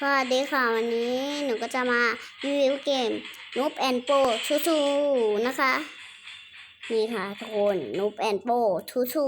สวัสดีค่ะวันนี้หนูก็จะมารีวิวเกมนูปแอนโปทูทูนะคะ นี่ค่ะทุกคนนูปแอนโปทูทู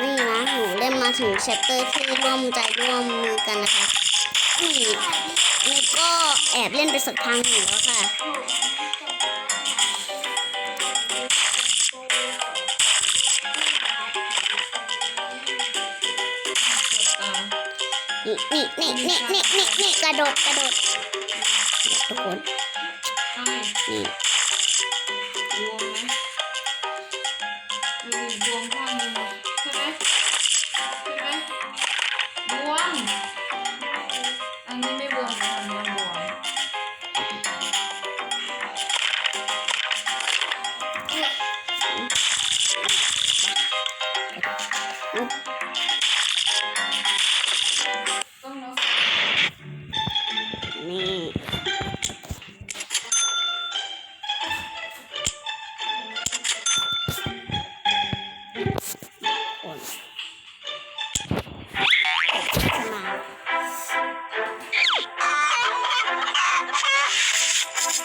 นี่นะหนูเล่นมาถึงแชปเตอร์ที่ร่วมใจร่วมมือกันนะคะนี่หนูก็แอบเล่นไปสักพักหนึ่งแล้วค่ะ นี่นี่นี่นี่นี่นี่นี่กระโดดกระโดดเนี่ยทุกคนใช่นี่รวมไหมดูดิรวมข้างห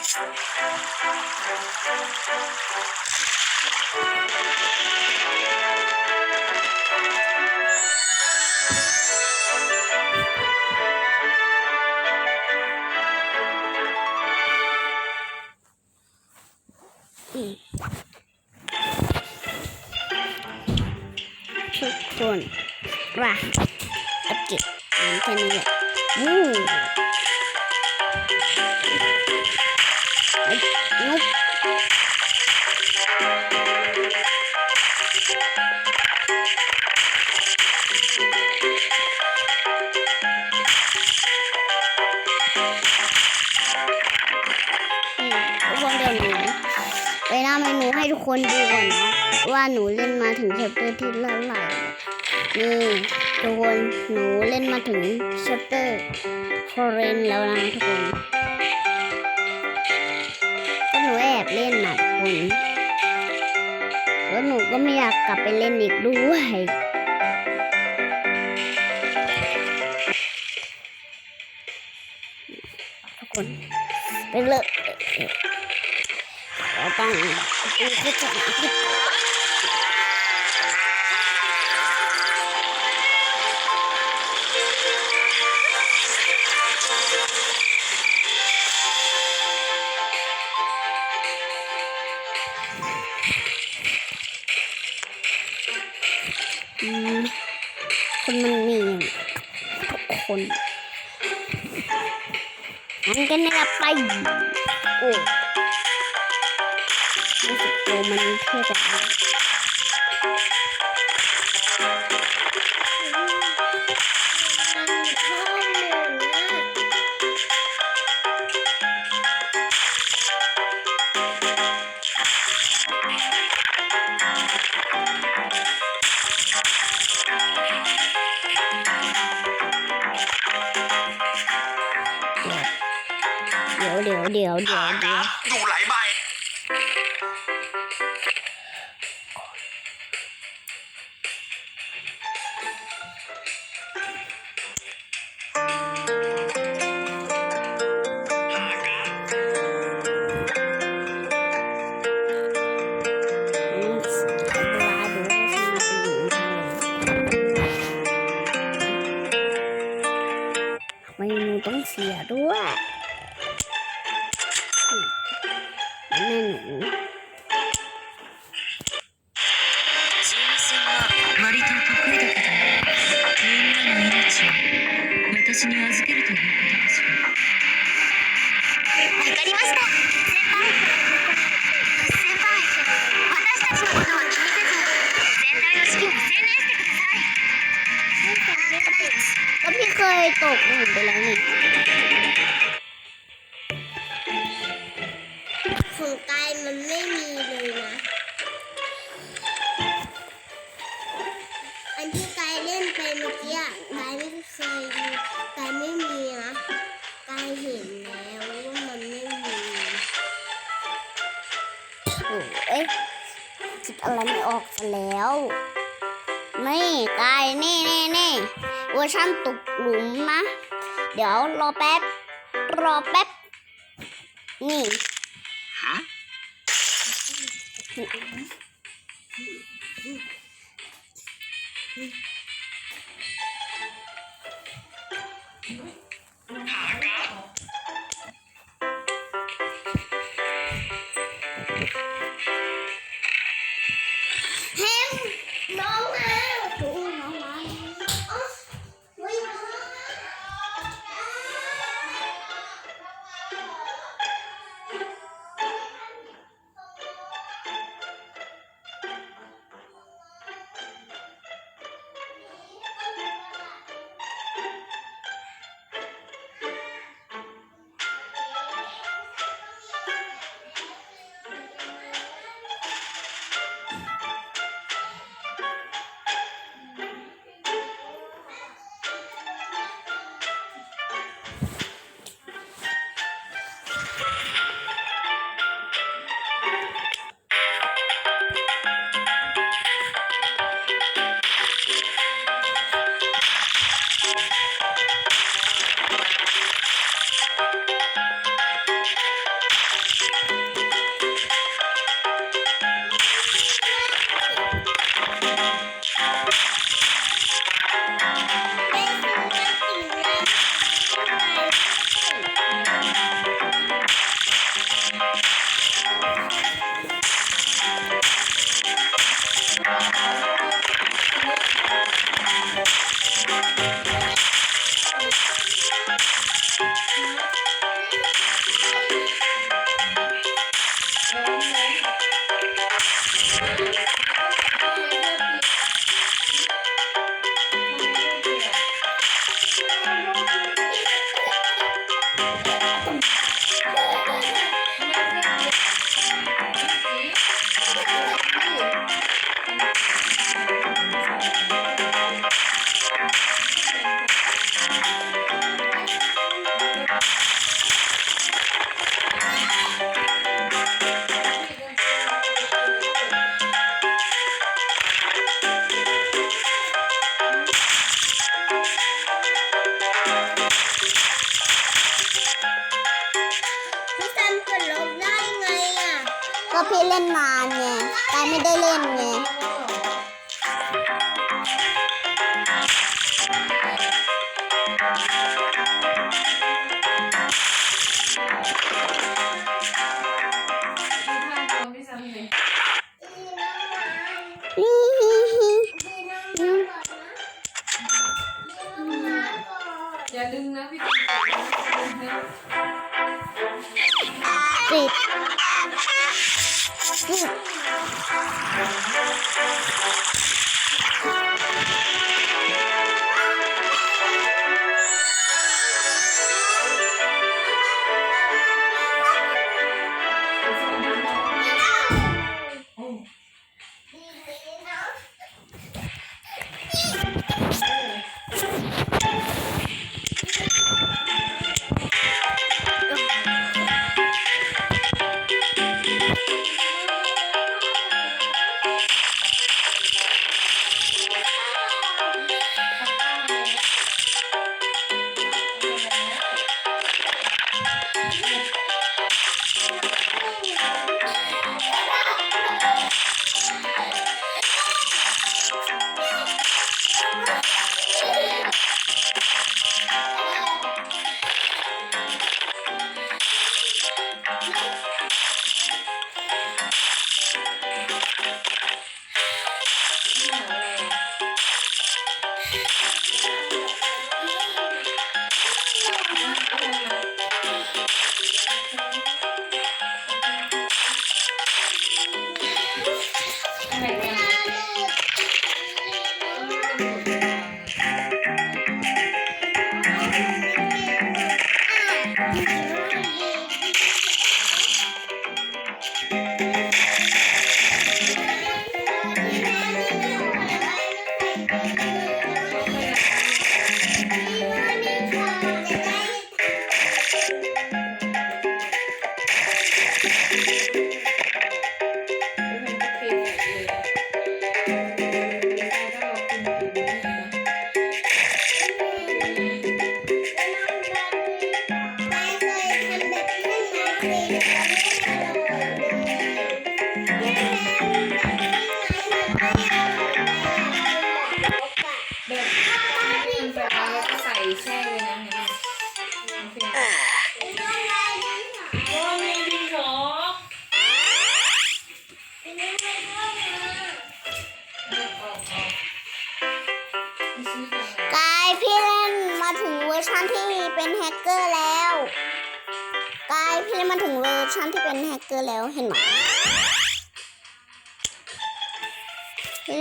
ทุกคนว่าอัปเกรดมันแค่นี้แหละ คนดูก่อนนะ ว่าหนูเล่นมาถึงแชปเตอร์ที่เท่าไหร่นี่ทุกคนหนูเล่นมาถึงแชปเตอร์ฟอร์เรนแล้วนะทุกคนก็หนูแอบเล่นนะทุกคนแล้วหนูก็ไม่อยากกลับไปเล่นอีกด้วยทุกคนไปเลย ต้องดูคือจะคิดอืมคนมันมีทุกคนงั้นกันนะไปโอ้ รู้สึกตั ต้องเสียด้วยแม่หนู ตกหลุมไปแล้วนี่ของกายมันไม่มีเลยนะ อันที่กายเล่นไปเมื่อกี้กายไม่เคยดูกายไม่มีนะกายเห็นแล้วว่ามันไม่มีโอ้เอ๊ะคิดอะไรไม่ออกแล้ว วอร์ชันตกหลุมนะ เดี๋ยวรอแป๊บ รอแป๊บ นี่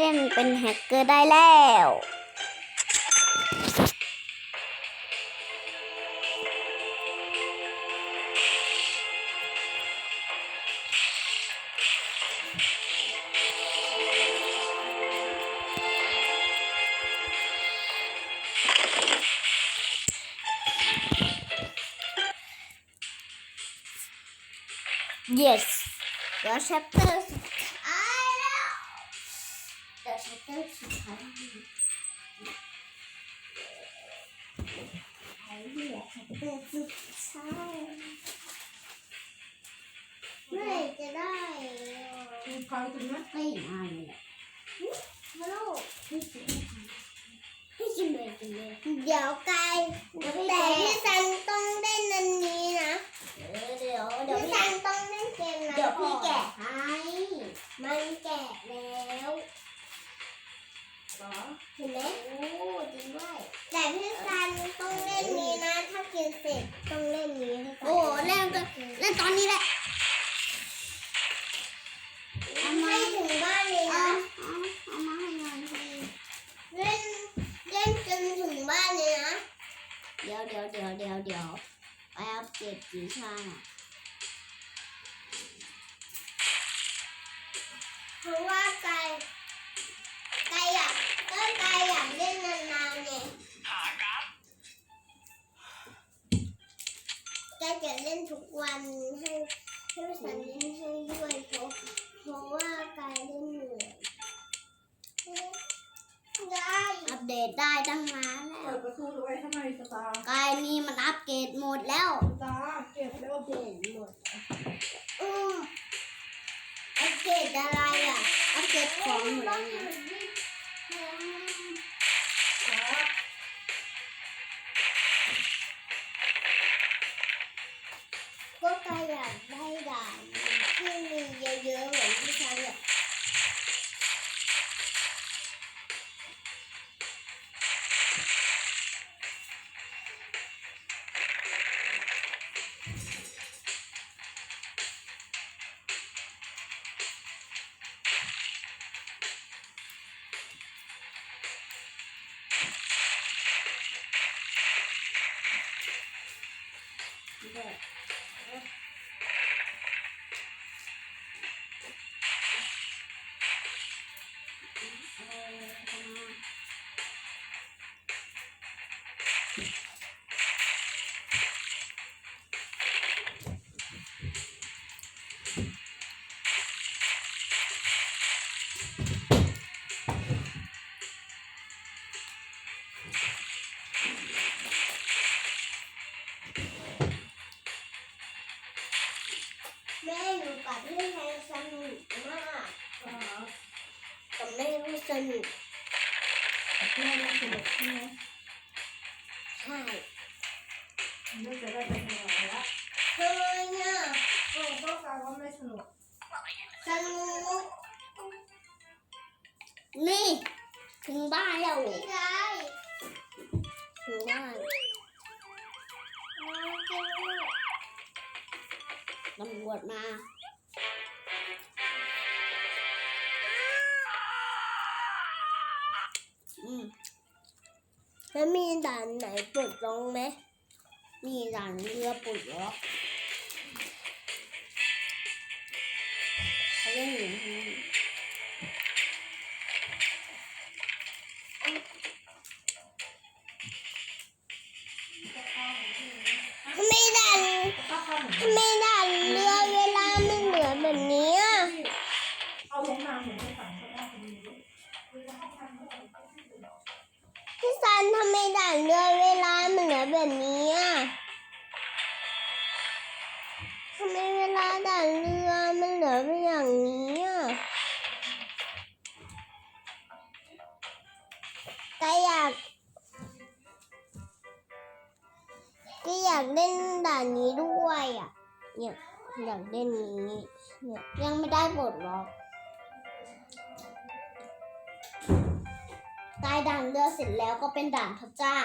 ล่นเป็นแฮกเกอร์ได้แล้ว yes เดี๋ยว chapter chapter สุดท้ายเมื่อไหร่จะได้ดูพายถึงไหมไม่นานเลยอะฮัลโหลให้กินให้กินเลยกินเลยเดี๋ยวไกลแต่พี่ซันต้องเล่นอันนี้นะเดี๋ยวเดี๋ยวพี่พี่ซันต้องเล่นเกมนะเดี๋ยวพี่แกะให้มันแกะแล้วอเห็นไหมโอ้จริงด้วยแต่พี่ซันต้องเล่นนี้นะ ถ้ากิน เสร็จต้องเล่นนี้ให้โอ้เล่นก็เล่นตอนนี้แหละให้ถึงบ้านเลยเอานะเอาเอามาให้หน่อยสิเล่นเล่นจนถึงบ้านเลยนะเดี๋ยวเดี๋ยวเดี๋ยวเดี๋ยวเดี๋ยวไปอัปเกรดกี่ชาน่ะเพราะว่าไก่ไก่อยากก็ไก่อยากเล่นนาน ไก่จะเล่นทุกวันให้ให้พี่ซันเล่นให้ด้วยเพราะเพราะว่าไก่เล่นเหนื่อยได้อัปเดตได้ตั้งนานแล้เปิวดประตูไว้ทำไมสตาร์กายนี่มันอัปเกรดหมดแล้ว สตาร์เก็บแล้วเปลี่ยนหมดอืมอัปเกรดอะไรอะ อัปเกรดของหมดแล้วไงก็ อยากได้ด่านที่มีเเพื่อนเราสนุกใช่ไหมใช่ไม่จะได้ไปทำอะไรละทำไมเนี่ยโอ้ก็กายว่าไม่สนุกสนุกนี่ ถึงบ้านแล้วไม่ได้ถึงบ้านตำรวจมา แล้วมีด่านไหนปลดล็อกไหม มีด่านเรือปลดล็อกเขาเล่นอยู่ที่นี่ ก็อยากเล่นด่านนี้ด้วยอะเนี่ยอยากเล่นนี้เนี่ยยังไม่ได้บทหรอกตายด่านเรือเสร็จแล้วก็เป็นด่านพระเจ้า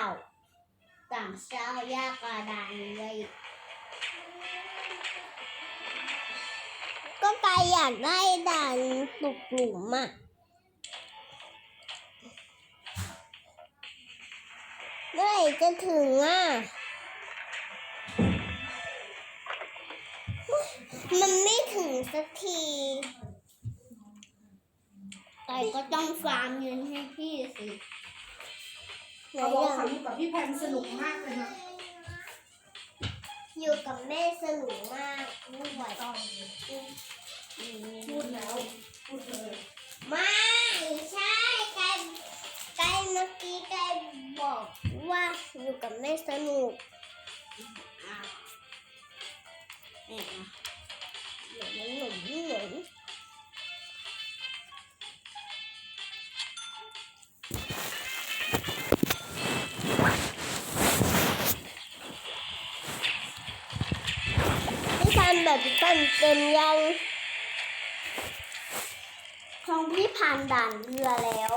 ด่านเจ้ายากกว่าด่านนี้เลยก็กายอยากได้ด่านตกหลุมอะเมื่อไหร่จะถึงอะ มันไม่ถึงสักที แต่ก็ต้องฟาร์มเงินให้พี่สิไหนเขาบอกอยากเขาอยู่กับพี่แพมสนุกมากเลยนะอยู่กับแม่สนุกมากด้วยพูดแล้วพูดเลยไม่ใช่ไกายกายเมื่อกี้ไกายบอกว่าอยู่กับแม่สนุกอ้าวแม่อะหนุน แบบเต็มเต็มยังของพี่ผ่านด่านเรือแล้ว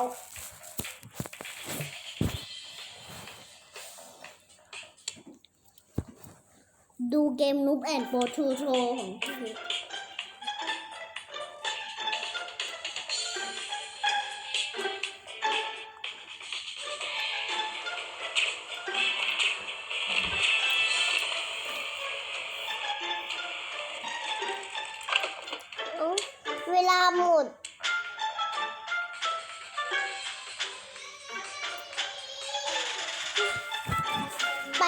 ดูเกมนูบแอนโปรทูโชของพี่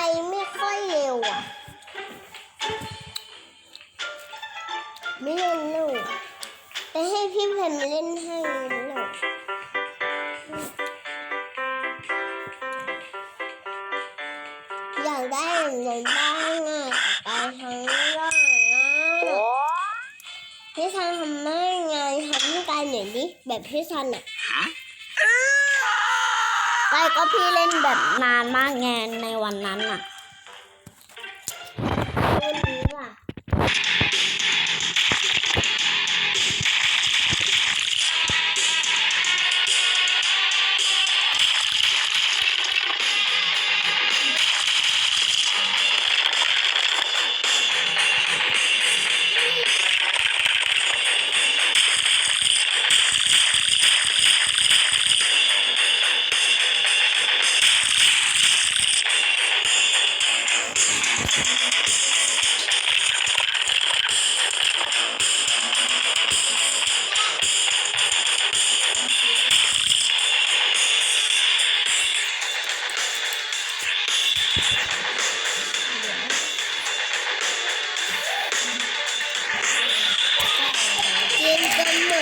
ไปไม่ค่อยเร็วอะ ไม่เล่นลูกไปให้พี่แพมเล่นให้ลูกอยากได้อย่างนั้นบ้างอะแต่ไปทั้งรอบนะพี่ซันทำไม่งานทำให้การหน่อยดิแบบพี่ซันอะไป ก็พี่เล่นแบบนานมากไงในวันนั้นอะ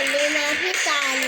ดเลยนะพี่จัน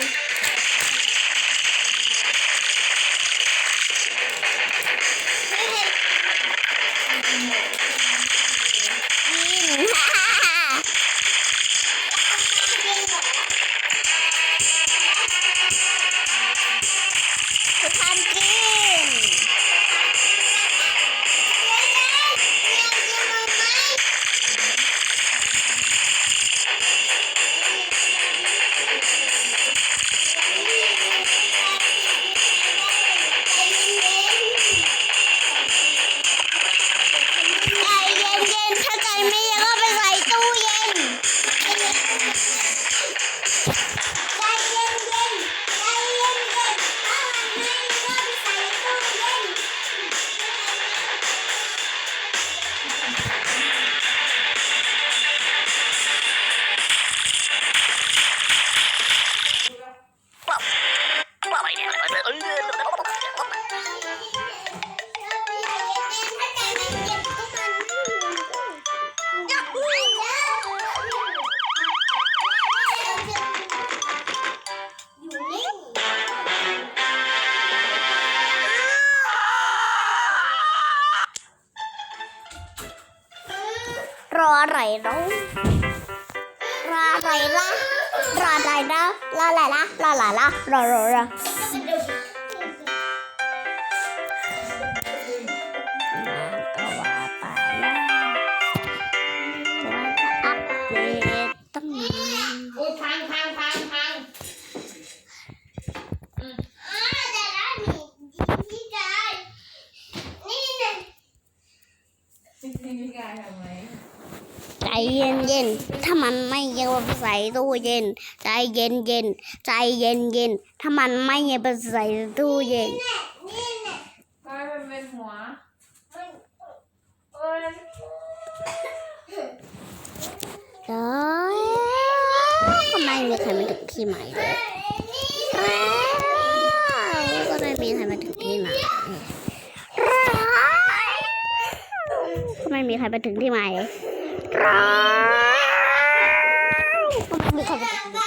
ออะไรน้องรออะไรล่ะรออะไรนะรออะไรล่ะรออะไรล่ะรอรอรอ เย็น ถ้ามันไม่เย็นใส่ตู้เย็น ใจเย็นเย็น ใจเย็นเย็น ถ้ามันไม่เย็นไปใส่ตู้เย็นกายมันเป็นหัวแล้วก็ไมมีใครมาถึงที่ใหมายเลยก็ไม่มีใครมาถึงที่ใหมายก็ไม่มีใครมาถึงที่ใหม่ ร้าว